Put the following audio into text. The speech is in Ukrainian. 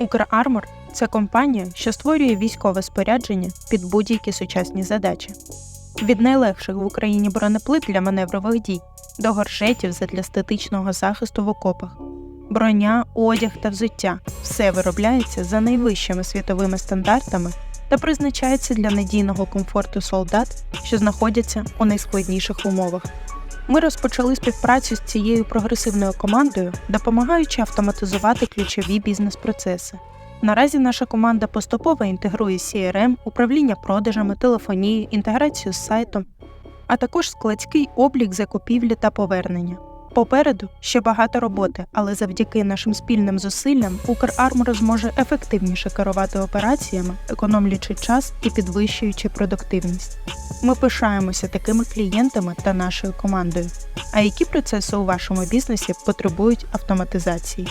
Укрармор це компанія, що створює військове спорядження під будь-які сучасні задачі. Від найлегших в Україні бронеплит для маневрових дій до горжетів задля статичного захисту в окопах. Броня, одяг та взуття все виробляється за найвищими світовими стандартами та призначається для надійного комфорту солдат, що знаходяться у найскладніших умовах. Ми розпочали співпрацю з цією прогресивною командою, допомагаючи автоматизувати ключові бізнес-процеси. Наразі наша команда поступово інтегрує CRM, управління продажами, телефонію, інтеграцію з сайтом, а також складський облік закупівлі та повернення. Попереду ще багато роботи, але завдяки нашим спільним зусиллям Укрармор зможе ефективніше керувати операціями, економлюючи час і підвищуючи продуктивність. Ми пишаємося такими клієнтами та нашою командою. А які процеси у вашому бізнесі потребують автоматизації?